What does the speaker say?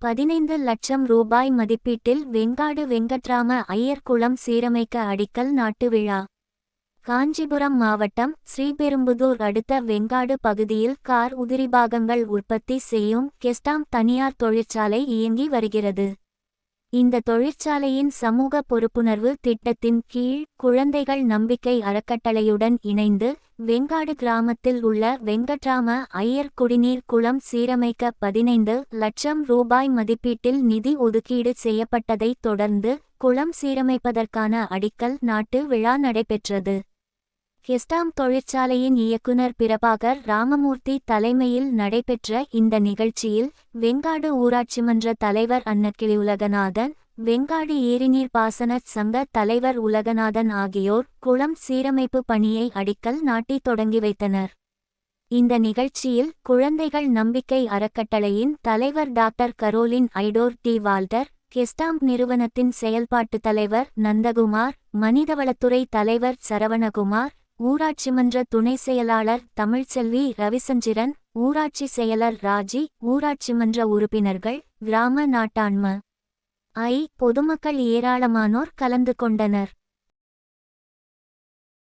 பதினைந்து லட்சம் ரூபாய் மதிப்பீட்டில் வெங்காடு வெங்கட்ராம ஐயர்குளம் சீரமைக்க அடிக்கல் நாட்டு விழா. காஞ்சிபுரம் மாவட்டம் ஸ்ரீபெரும்புதூர் அடுத்த வெங்காடு பகுதியில் கார் உதிரிபாகங்கள் உற்பத்தி செய்யும் கெஸ்டாம் தனியார் தொழிற்சாலை இயங்கி வருகிறது. இந்த தொழிற்சாலையின் சமூக பொறுப்புணர்வு திட்டத்தின் கீழ் குழந்தைகள் நம்பிக்கை அறக்கட்டளையுடன் இணைந்து வெங்காடு கிராமத்தில் உள்ள வெங்கட்ராம ஐயர் குடிநீர் குளம் சீரமைக்க பதினைந்து லட்சம் ரூபாய் மதிப்பீட்டில் நிதி ஒதுக்கீடு செய்யப்பட்டதைத் தொடர்ந்து குளம் சீரமைப்பதற்கான அடிக்கல் நாட்டு விழா நடைபெற்றது. எஸ்டாம் தொழிற்சாலையின் இயக்குனர் பிரபாகர் ராமமூர்த்தி தலைமையில் நடைபெற்ற இந்த நிகழ்ச்சியில் வெங்காடு ஊராட்சி மன்ற தலைவர் அன்னக்கிளி உலகநாதன் வெங்காடு ஏரிநீர் பாசன சங்க தலைவர் உலகநாதன் ஆகியோர் குளம் சீரமைப்பு பணியை அடிக்கல் நாட்டி தொடங்கி வைத்தனர். இந்த நிகழ்ச்சியில் குழந்தைகள் நம்பிக்கை அறக்கட்டளையின் தலைவர் டாக்டர் கரோலின் ஐடோர் டி வால்டர் கெஸ்டாம்ப் நிறுவனத்தின் செயல்பாட்டுத் தலைவர் நந்தகுமார் மனிதவளத்துறை தலைவர் சரவணகுமார் ஊராட்சி மன்ற துணை செயலாளர் தமிழ்ச்செல்வி ரவிசந்திரன் ஊராட்சி செயலர் ராஜி ஊராட்சி மன்ற உறுப்பினர்கள் கிராம நாட்டாண்ம. ஐ. பொதுமக்கள் ஏராளமானோர் கலந்து கொண்டனர்.